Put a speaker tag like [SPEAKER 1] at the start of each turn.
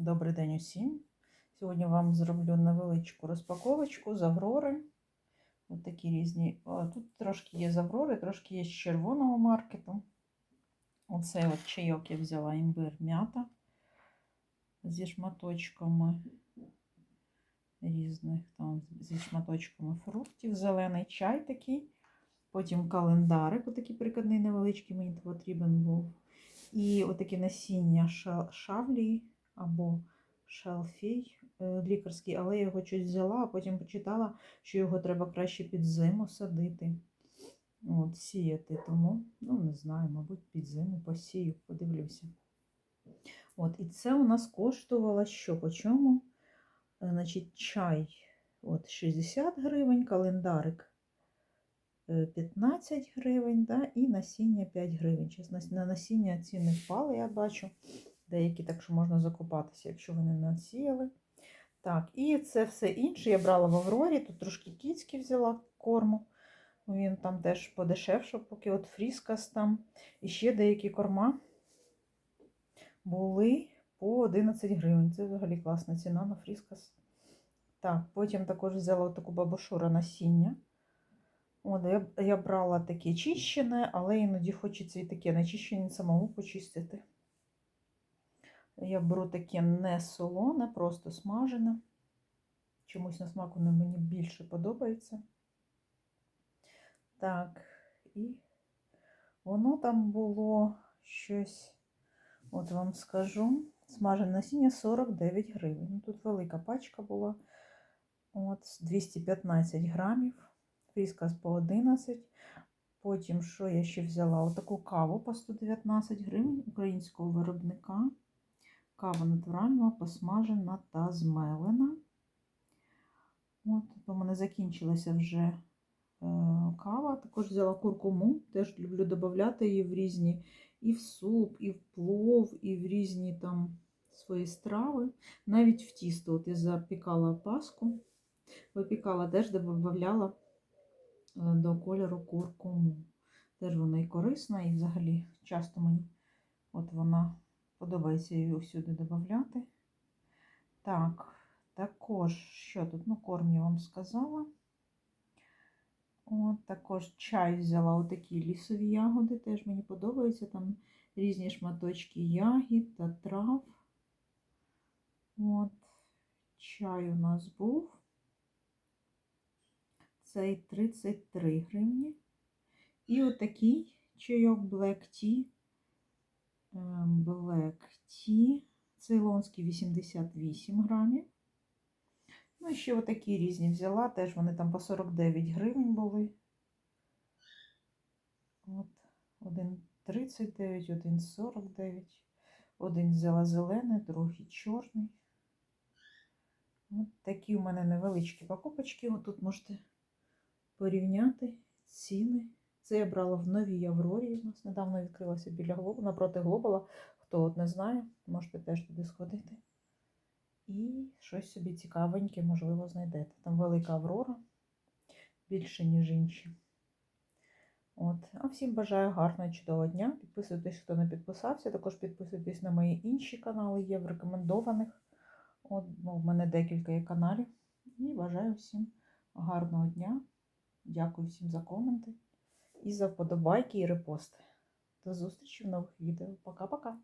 [SPEAKER 1] Добрий день усім. Сьогодні вам зроблю невеличку розпаковочку з Аврори. Ось такі різні. Тут трошки є з Аврори, трошки є з червоного маркету. Оцей от чайок я взяла імбир м'ята зі шматочками різних там зі шматочками фруктів, зелений чай такий. Потім календарик, отакий прикладний невеличкий, мені потрібен був. І отакі насіння ша- шавлі або шалфей е, лікарський, але я його щось взяла, а потім почитала, що його треба краще під зиму садити. От, сіяти. Тому, ну, не знаю, мабуть, під зиму посію, подивлюся. От, і це у нас коштувало що? По чому? Е, Значить, чай от 60 гривень, календарик е, 15 гривень, да, і насіння 5 гривень. Чесно, на насіння ціни впали, я бачу. Деякі так, що можна закупатися, якщо вони не насіяли. Так, і це все інше я брала в Аврорі. Тут трошки кіцьки взяла корму. Він там теж подешевшав, поки от фріскас там. І ще деякі корма були по 11 гривень. Це взагалі класна ціна на фріскас. Так, потім також взяла таку бабушура насіння. От, я, я брала таке чищене, але іноді хочеться і таке начищене самому почистити. Я беру таке не солоне, просто смажене. Чомусь на смак воно мені більше подобається. Так, і воно там було щось, от вам скажу, смажене насіння 49 гривень. Ну, Тут велика пачка була. От, 215 грамів. Фріскас по 11. Потім, що я ще взяла? Отаку каву по 119 гривень українського виробника. Кава натуральна, посмажена та змелена. От, у мене закінчилася вже е, кава. Також взяла куркуму. Теж люблю додати її в різні і в суп, і в плов, і в різні там свої страви. Навіть в тісто. От я запікала паску, випікала, теж додавала до кольору куркуму. Теж вона і корисна, і взагалі часто мені от вона подобається її всюди додати. Так, також, що тут? Ну, корм я вам сказала. От, також чай взяла отакі лісові ягоди, теж мені подобається. Там різні шматочки ягід та трав. От, чай у нас був. Цей 33 гривні. І отакий чайок Black Tea. Ем, Black Tea. Цейлонський 88 грамів. Ну, і ще отакі різні взяла. Теж вони там по 49 гривень були. От, один 39, один 49. Один взяла зелений, другий чорний. От такі у мене невеличкі покупочки. От тут можете порівняти ціни. Це я брала в новій Аврорі. У нас недавно відкрилася біля Глобу, напроти Глобала. Хто от не знає, можете теж туди сходити. І щось собі цікавеньке, можливо, знайдете. Там велика Аврора, більше, ніж інші. От. А всім бажаю гарного чудового дня. Підписуйтесь, хто не підписався. Також підписуйтесь на мої інші канали, є в рекомендованих. От, ну, в мене декілька є каналів. І бажаю всім гарного дня. Дякую всім за коменти і за вподобайки і репости. До зустрічі в нових відео. Пока-пока!